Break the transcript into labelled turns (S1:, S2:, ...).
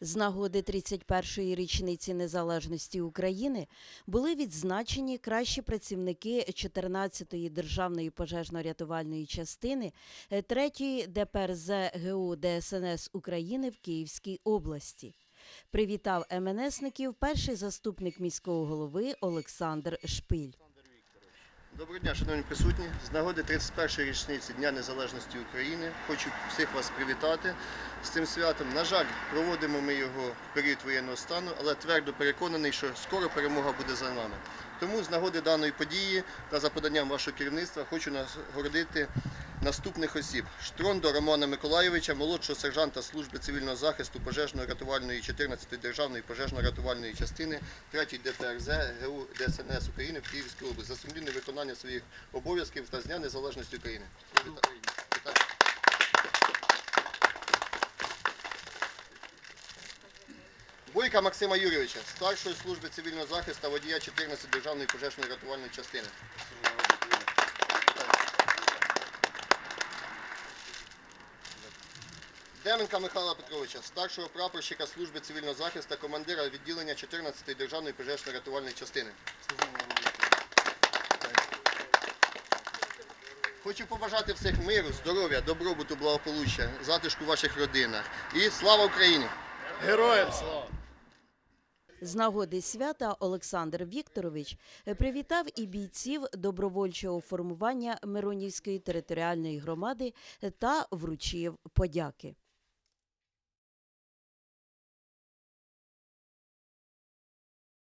S1: З нагоди 31-ї річниці незалежності України були відзначені кращі працівники 14-ї державної пожежно-рятувальної частини, 3-ї ДПРЗ ГУ ДСНС України в Київській області. Привітав МНСників перший заступник міського голови Олександр Шпиль.
S2: Доброго дня, шановні присутні. З нагоди 31-ї річниці Дня Незалежності України хочу всіх вас привітати з цим святом. На жаль, проводимо ми його в період воєнного стану, але твердо переконаний, що скоро перемога буде за нами. Тому з нагоди даної події та за поданням вашого керівництва хочу нагородити наступних осіб: Штрондо Романа Миколайовича, молодшого сержанта служби цивільного захисту пожежно-рятувальної 14-ї державної пожежно-рятувальної частини 3-ї ДПРЗ ГУ ДСНС України в Київській області за сумлінне виконання своїх обов'язків та з Дня Незалежності України. Бойка Максима Юрійовича, старшої служби цивільного захисту водія 14 державної пожежної рятувальної частини. Деменка Михайла Петровича, старшого прапорщика служби цивільного захисту, командира відділення 14-ї державної пожежно-рятувальної частини. Хочу побажати всіх миру, здоров'я, добробуту, благополуччя, затишку в ваших родинах. І слава Україні!
S3: Героям слава!
S1: З нагоди свята Олександр Вікторович привітав і бійців добровольчого формування Миронівської територіальної громади та вручив подяки.